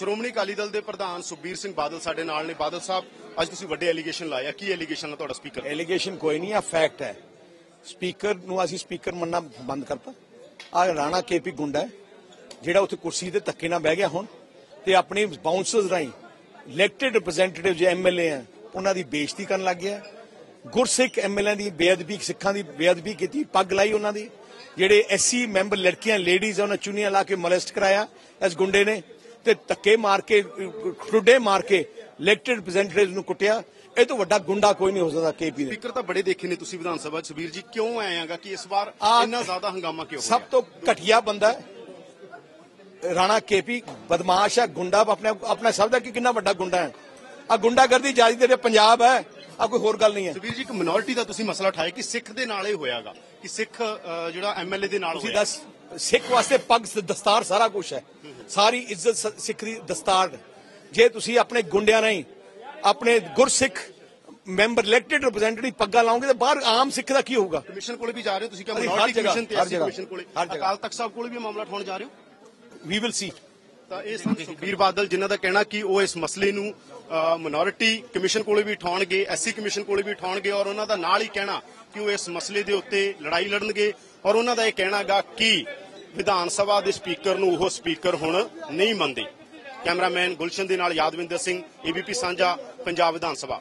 ਸ਼੍ਰੋਮਣੀ ਅਕਾਲੀ ਦਲ ਦੇ ਪ੍ਰਧਾਨ ਸੁਖਬੀਰ ਸਿੰਘ ਬਾਦਲ ਸਾਡੇ ਨਾਲ ਨੇ। ਬਾਦਲ ਸਾਹਿਬ, ਅੱਜ ਤੁਸੀਂ ਵੱਡੇ ਐਲੀਗੇਸ਼ਨ ਲਾਇਆ ਕੀ ਐਲੀਗੇਸ਼ਨ ਹੈ ਤੁਹਾਡਾ ਸਪੀਕਰ ਐਲੀਗੇਸ਼ਨ ਕੋਈ ਨਹੀਂ ਆ ਫੈਕਟ ਹੈ। ਸਪੀਕਰ ਨੂੰ ਅਸੀਂ ਸਪੀਕਰ ਮੰਨਣਾ ਬੰਦ ਕਰਤਾ। ਆ ਰਾਣਾ ਕੇਪੀ ਗੁੰਡਾ ਜਿਹੜਾ ਉੱਥੇ ਕੁਰਸੀ ਤੇ ਧੱਕੇ ਨਾਲ ਬਹਿ ਗਿਆ ਹੁਣ ਤੇ ਆਪਣੀ ਬਾਉਂਸਰਸ ਰਾਹੀਂ ਇਲੈਕਟਿਡ ਰਿਪਰੈਜ਼ੈਂਟੇਟਿਵ ਜੇ ਐਮਐਲਏ ਆ ਉਹਨਾਂ ਦੀ ਬੇਇੱਜ਼ਤੀ ਕਰਨ ਲੱਗ ਗਿਆ। ਗੁਰਸਿੱਖ ਐਮਐਲਏ ਦੀ ਬੇਅਦਬੀ, ਸਿੱਖਾਂ ਦੀ ਬੇਅਦਬੀ ਕੀਤੀ, ਪੱਗ ਲਾਈ ਉਹਨਾਂ ਦੀ। ਜਿਹੜੇ ਐਸਸੀ ਮੈਂਬਰ ਲੜਕੀਆਂ ਲੇਡੀਜ਼ ਉਹਨਾਂ ਚੁੰਨੀਆਂ ਲਾ ਕੇ ਮੋਲੈਸਟ ਕਰਾਇਆ। ਇਸ ਗੁੰਡੇ ਨੇ ਤੇ ਧੱਕੇ ਮਾਰ ਕੇ ਠੁੱਡੇ ਮਾਰ ਕੇ ਇਲੈਕਟਿਡ ਰਿਪਰੈਜ਼ੈਂਟੇਟਿਵ ਨੂੰ ਕੁੱਟਿਆ। ਇਹ ਤੋਂ ਵੱਡਾ ਗੁੰਡਾ ਕੋਈ ਨਹੀਂ ਹੋ ਸਕਦਾ ਕੇਪੀ ਦੇ। ਸਪੀਕਰ ਤਾਂ ਬੜੇ ਦੇਖੇ ਨੇ ਤੁਸੀਂ ਵਿਧਾਨ ਸਭਾ 'ਚ। ਸੁਖਬੀਰ ਜੀ ਕਿਉਂ ਆਏ ਆਂਗਾ ਕਿ ਇਸ ਵਾਰ ਇੰਨਾ ਜ਼ਿਆਦਾ ਹੰਗਾਮਾ ਕਿਉਂ ਹੋ ਸਭ ਤੋਂ ਘਟੀਆ ਬੰਦਾ। ਰਾਣਾ ਕੇਪੀ ਬਦਮਾਸ਼ ਹੈ ਗੁੰਡਾ ਆਪਣੇ ਆਪਣਾ ਸਭ ਦਾ ਕਿ ਕਿੰਨਾ ਵੱਡਾ ਗੁੰਡਾ ਹੈ। ਆ ਗੁੰਡਾਗਰਦੀ ਜਾਰੀ ਤੇ ਪੰਜਾਬ ਹੈ ਆ ਕੋਈ ਹੋਰ ਗੱਲ ਨਹੀਂ ਹੈ। ਸੁਖਬੀਰ ਜੀ ਇੱਕ ਮਿਨੋਰਿਟੀ ਦਾ ਤੁਸੀਂ ਮਸਲਾ ਉਠਾਇਆ ਕਿ ਸਿੱਖ ਦੇ ਨਾਲ ਹੀ ਹੋਇਆਗਾ ਕਿ ਸਿੱਖ ਜਿਹੜਾ ਐਮਐਲਏ ਦੇ ਨਾਲ ਤੁਸੀਂ ਹੋਇਆ। ਦੱਸ ਸਿੱਖ ਵਾਸਤੇ ਪੱਗ ਦਸਤਾਰ ਸਾਰਾ ਕੁਝ ਹੈ। ਸਾਰੀ ਇੱਜ਼ਤ ਸਿੱਖ ਦੀ ਦਸਤਾਰ। ਜੇ ਤੁਸੀਂ ਆਪਣੇ ਗੁੰਡਿਆਂ ਨਹੀਂ ਆਪਣੇ ਗੁਰਸਿੱਖ ਮੈਂਬਰ ਇਲੈਕਟਿਡ ਰਿਪਰੈਜ਼ੈਂਟੇਟਿਵ ਪੱਗਾਂ ਲਾਓਗੇ ਤਾਂ ਬਾਹਰ ਆਮ ਸਿੱਖ ਦਾ ਕੀ ਹੋਊਗਾ ਕਮਿਸ਼ਨ ਕੋਲੇ ਵੀ ਜਾ ਰਹੇ ਹੋ ਤੁਸੀਂ ਕਿ ਅਸੀਂ ਹਰ ਮਿਨੋਰਿਟੀ ਕਮਿਸ਼ਨ ਤੇ ਐਸਸੀ ਕਮਿਸ਼ਨ ਕੋਲੇ। ਅਕਾਲ ਤਖਤ ਸਾਹਿਬ ਕੋਲੇ ਵੀ ਮਾਮਲਾ ਉਠਾਉਣ ਜਾ ਰਹੇ ਹੋ ਵੀ ਵਿਲ ਸੀ ਤਾਂ ਇਹ ਸੁਖਬੀਰ ਬਾਦਲ ਜਿਨ੍ਹਾਂ ਦਾ ਕਹਿਣਾ ਕਿ ਉਹ ਇਸ ਮਸਲੇ ਨੂੰ ਮਿਨੋਰਿਟੀ ਕਮਿਸ਼ਨ ਕੋਲੇ ਵੀ ਉਠਾਉਣਗੇ ਐਸਸੀ ਕਮਿਸ਼ਨ ਕੋਲੇ ਵੀ ਉਠਾਉਣਗੇ ਔਰ ਉਹਨਾਂ ਦਾ ਨਾਲ ਹੀ ਕਹਿਣਾ ਕਿ ਉਹ ਇਸ ਮਸਲੇ ਦੇ ਉੱਤੇ ਲੜਾਈ ਲੜਨਗੇ ਔਰ ਉਹਨਾਂ ਦਾ ਇਹ ਕਹਿਣਾਗਾ ਕਿ ਵਿਧਾਨ ਸਭਾ ਦੇ ਸਪੀਕਰ ਨੂੰ ਉਹ ਸਪੀਕਰ ਹੁਣ ਨਹੀਂ ਮੰਨਦੇ। ਕੈਮਰਾਮੈਨ ਗੁਲਸ਼ਨ ਦੇ ਨਾਲ ਯਾਦਵਿੰਦਰ ਸਿੰਘ ਏਬੀਪੀ ਸਾਂਝਾ, ਪੰਜਾਬ ਵਿਧਾਨ ਸਭਾ।